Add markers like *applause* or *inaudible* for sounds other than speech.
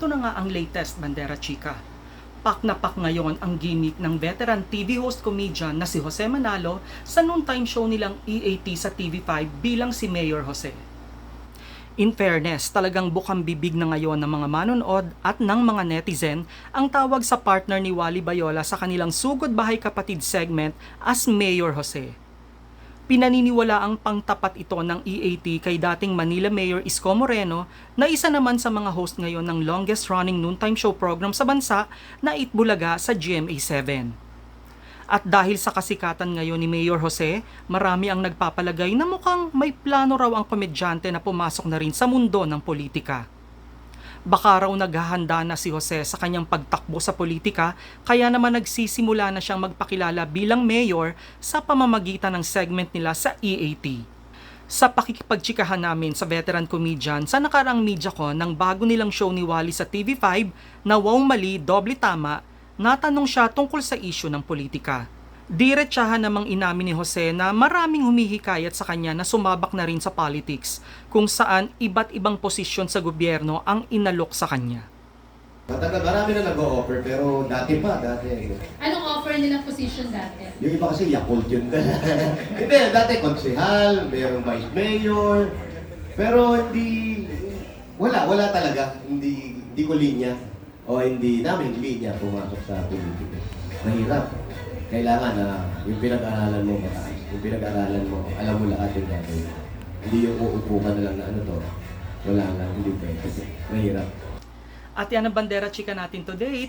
Ito na nga ang latest Bandera Chica. Pak na pak ngayon ang gimmick ng veteran TV host comedian na si Jose Manalo sa noontime show nilang EAT sa TV5 bilang si Mayor Jose. In fairness, talagang bukang bibig na ngayon ng mga manonood at ng mga netizen ang tawag sa partner ni Wally Bayola sa kanilang Sugod Bahay Kapatid segment as Mayor Jose. Pinaniniwala ang pangtapat ito ng EAT kay dating Manila Mayor Isko Moreno na isa naman sa mga host ngayon ng longest running noontime show program sa bansa na Itbulaga sa GMA7. At dahil sa kasikatan ngayon ni Mayor Jose, marami ang nagpapalagay na mukhang may plano raw ang komedyante na pumasok na rin sa mundo ng politika. Baka raw naghahanda na si Jose sa kanyang pagtakbo sa politika kaya naman nagsisimula na siyang magpakilala bilang mayor sa pamamagitan ng segment nila sa EAT. Sa pakikipagtsikahan namin sa veteran comedian sa nakarang media ko ng bago nilang show ni Wally sa TV5 na Wow Mali, Doble Tama, natanong siya tungkol sa isyu ng politika. Diretsahan namang inamin ni Jose na maraming humihikayat sa kanya na sumabak na rin sa politics kung saan iba't ibang posisyon sa gobyerno ang inalok sa kanya. Matagal, marami na nag-o-offer, pero dati pa, dati. Anong offer nilang position dati? Yung iba kasi Yakult yun. *laughs* Hindi, dati konsehal, mayroong vice mayor, pero hindi, wala, wala talaga. Hindi, hindi ko linya, o hindi namin linya pumasok sa politika. Mahirap. Kailangan na yung pinag-aralan mo mataas. Yung pinag-aralan mo, alam mo lahat yung gagawin. Hindi yung uupo ka na lang na ano to. Wala lang, hindi pwede. Mahirap. At yan ang bandera chika natin today.